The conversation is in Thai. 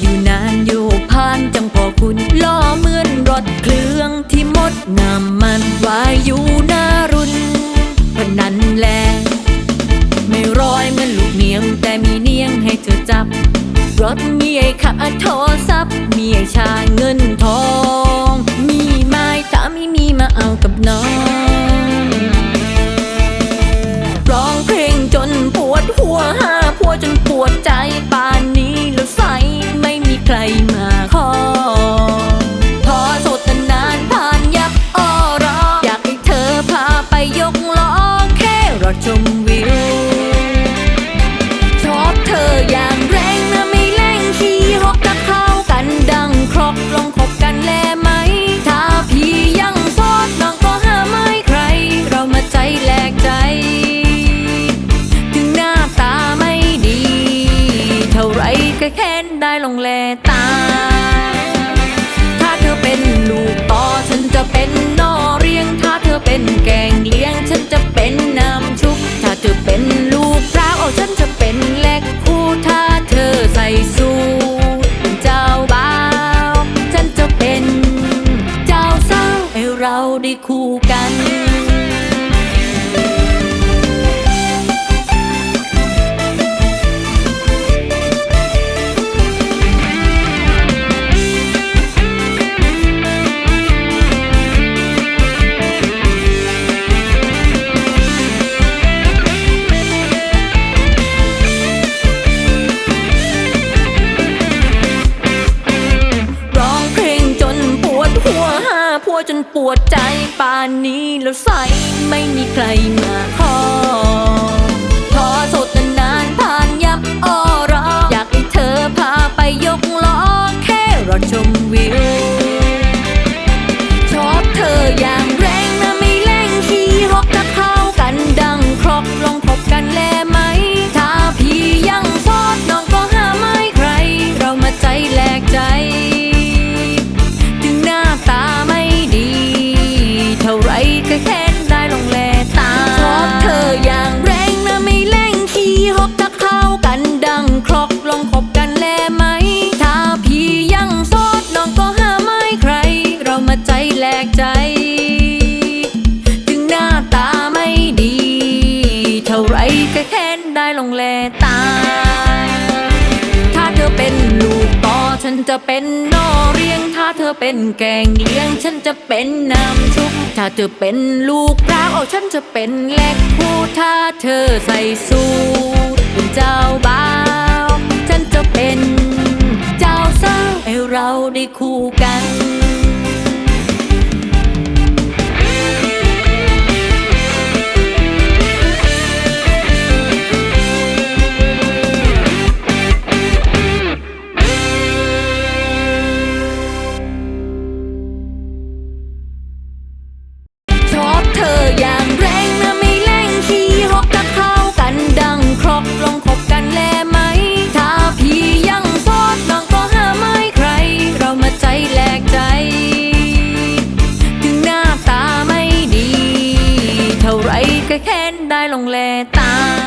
อยู่นานอยู่พานจังพอคุณล้อเหมือนรถเครื่องที่หมดน้ำมันวายอยู่หน้ารุนพนันแล ไม่ร้อยเหมือนลูกเนียง แต่มีเนียงให้เธอจับ รถมีไอ้ขับอโทรศัพท์ มีไอ้ชาเงินทอง มีไม้ถ้าไม่มีมาเอากับน้องร้องเพลงจนปวดหัวหาพัวจนปวดใจป่านนี้แล้วใสไม่ รมาขอพอโสดนานผ่านยับออรออยากให้เธอพาไปยกล้อแค่รอชมวิวชอบเธออย่างแรงนะไม่แรงขี้ฮอกกับเข้ากันดังครอกลองคบกันแลไหม ถ้าพี่ยังโสดน้องก็หาไม่ใคร เรามาใจแหลกใจ ถึงหน้าตาไม่ดี เท่าไรก็แค้น ได้ลงแลตาถ้าเธอเป็นลูกต่อฉันจะเป็นนอเรียง ถ้าเธอเป็นแกงเลี้ยง ฉันจะเป็นน้ำชุบ ถ้าเธอเป็นลูกพร้าวเอาฉันจะเป็นแลกคู่ถ้าเธอใส่สูทเป็นเจ้าบ่าว ฉันจะเป็นเจ้าสาวให้เราได้คู่กัน พัวจนปวดใจป่านนี้แล้วใสไม่มีใครมาขอพอโสดนานผ่านยับอ้อรออยากให้เธอพาไปยกล้อแค่รอชมวิวชอบเธออย่าง แลกใจ ถึงหน้าตาไม่ดี เท่าไรก็แค้นได้ลงแลตาถ้าเธอเป็นลูกต่อฉันจะเป็นนอเรียง ถ้าเธอเป็นแกงเลี้ยง ฉันจะเป็นน้ำชุบ ถ้าเธอเป็นลูกพร้าวเอาฉันจะเป็นแลกคู่ถ้าเธอใส่สูทเป็นเจ้าบ่าวฉันจะเป็น เจ้าสาวให้เราได้คู่กัน แค้นได้ลงแลตา